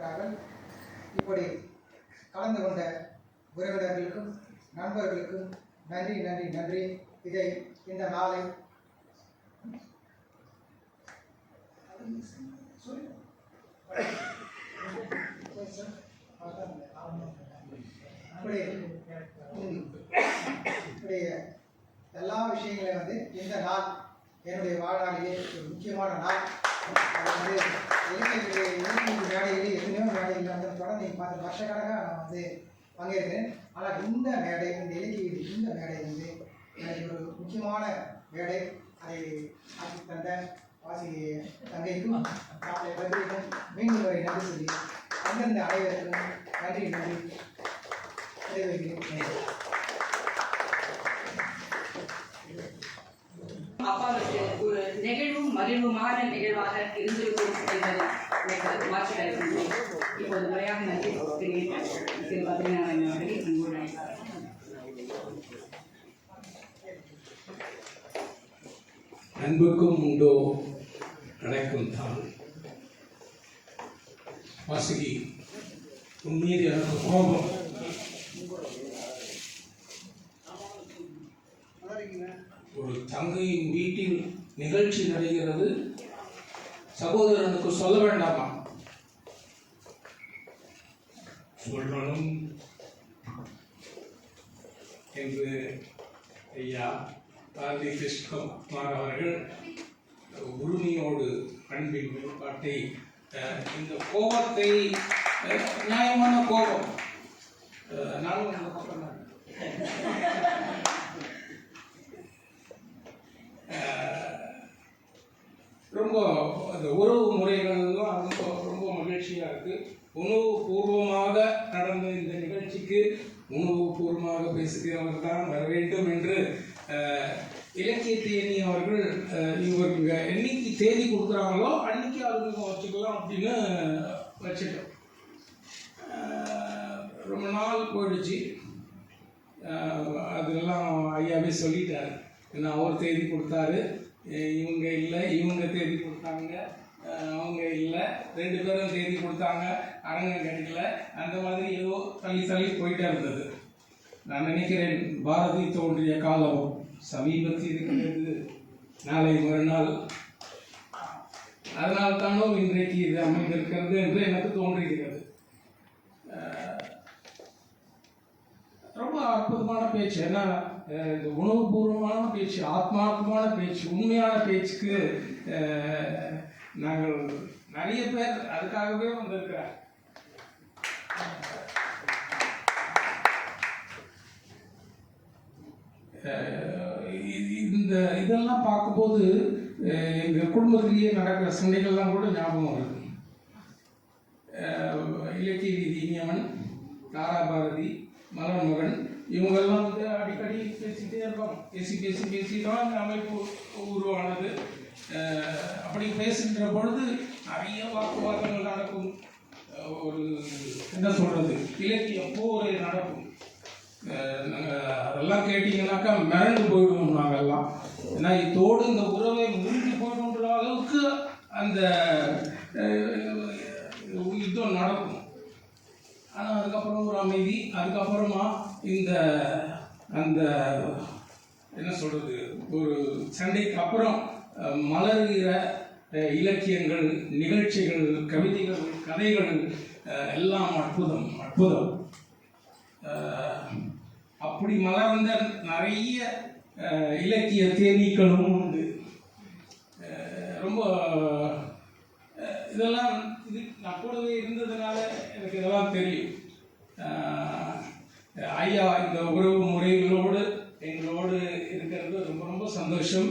இருக்கிறார்கள். இப்படி கலந்து கொண்ட உறவினர்களுக்கும் நண்பர்களுக்கும் நன்றி நன்றி நன்றி இதை இந்த நாளை இப்படி எல்லா விஷயங்களையும் வந்து இந்த நாள் என்னுடைய வாழ்நாளிலே ஒரு முக்கியமான நாள். அது வந்து இலக்கிய மேடையிலே எத்தனையோ மேடையில் வந்து தொடர்ந்து பார்த்து வருஷக்கணக்காக நான் வந்து பங்கேற்கிறேன். ஆனால் இந்த மேடை இந்த இலக்கிய இந்த மேடை வந்து எனக்கு ஒரு முக்கியமான மேடை. அதை ஆட்சி தந்த வாசி தங்கைக்கும் காலை பத்திரிக்கும் மீண்டும் வரை நன்றி சொல்லி அந்தந்த அனைவருக்கும் நன்றி நன்றி. விடைபெறுகிறேன். நெகிழ்வும் மகிழ்வுமான நிகழ்வாக இருந்திருக்கும் என்பது எனக்கு மாற்று கருத்து இப்போது முறையாக நன்றி தெரிவித்த திரு பத்ரிநாதன் அவர்களை அன்போடு அழைத்தார் அன்புக்கும் உண்டோ அழைக்கும் தான் வாசுகி உன் மீது எனக்கு கோபம் ஒரு தங்கையின் வீட்டில் நிகழ்ச்சி நடக்கிறது. சகோதரனுக்கு சொல்ல வேண்டாமா? சொல்லணும். என்று ஐயா காந்தி கிருஷ்ணகுமார் அவர்கள் உரிமையோடு அன்பின் அஹ், இந்த கோபத்தை நியாயமான கோபம். ரொம்ப அந்த உறவு முறைகள்லாம் ரொம்ப ரொம்ப மகிழ்ச்சியாக இருக்குது உணவு பூர்வமாக நடந்த இந்த நிகழ்ச்சிக்கு உணவு பூர்வமாக பேசுகிறவர் தான் வர வேண்டும் என்று இலக்கிய தேனி அவர்கள் அஹ், இவங்க என்னைக்கு தேதி கொடுக்குறாங்களோ அன்னைக்கு அவர்களுக்கு வச்சுக்கலாம் அப்படின்னு வச்சுட்டோம். ரொம்ப நாள் போயிடுச்சு. அதெல்லாம் ஐயாவே சொல்லிட்டார். ஏன்னா அவர் தேதி கொடுத்தாரு. இவங்க இல்லை இவங்க தேதி கொடுத்தாங்க. அவங்க இல்லை ரெண்டு பேரும் தேதி கொடுத்தாங்க. அரங்கம் கிடைக்கல. அந்த மாதிரி ஏதோ தள்ளி தள்ளி போயிட்டே இருந்தது. நான் நினைக்கிறேன் பாரதி தோன்றிய காலம் சமீபத்தில் இருக்கிறது. நாளை மறுநாள். அதனால் தானோ இன்றைக்கு இது அமைந்திருக்கிறது என்று எனக்கு தோன்றுகிறது. ரொம்ப அற்புதமான பேச்சு. ஏன்னா இந்த உணவுபூர்வமான பேச்சு ஆத்மார்த்தமான பேச்சு உண்மையான பேச்சுக்கு நாங்கள் நிறைய பேர் அதுக்காகவே வந்திருக்கிறார். இந்த இதெல்லாம் பார்க்கும்போது எங்கள் குடும்பத்திலேயே நடக்கிற சண்டைகள்லாம் கூட ஞாபகம் வருது. இலக்கிய ரீதி இனியவன் தாராபாரதி மலர் மகன் இவங்கெல்லாம் வந்து அடிக்கடி பேசிக்கிட்டே இருப்போம் பேசி பேசி பேசி தான் அந்த அமைப்பு உருவானது. அப்படி பேசுகின்ற பொழுது நிறைய வாக்குவாதங்கள் நடக்கும். ஒரு என்ன சொல்றது? இலக்கிய போரே நடக்கும். நாங்கள் அதெல்லாம் கேட்டீங்கன்னாக்கா மிரண்டு போயிடுவோம் நாங்கெல்லாம். ஏன்னா இதோடு இந்த உறவை முறிஞ்சு போயிடுன்ற அளவுக்கு அந்த யுத்தம் நடக்கும். ஆனால் அதுக்கப்புறம் ஒரு அமைதி அதுக்கப்புறமா இந்த அந்த என்ன சொல்கிறது ஒரு சண்டைக்கு அப்புறம் மலர்கிற இலக்கியங்கள் நிகழ்ச்சிகள் கவிதைகள் கதைகள் எல்லாம் அற்புதம் அற்புதம். அப்படி மலர்ந்த நிறைய இலக்கிய தேனீக்களும் உண்டு அஹ், ரொம்ப அஹ், இதெல்லாம் இது நான் கூடவே இருந்ததுனால எனக்கு இதெல்லாம் தெரியும் அஹ், ஐயா இந்த உறவு முறைகளோடு எங்களோடு இருக்கிறது ரொம்ப ரொம்ப சந்தோஷம்.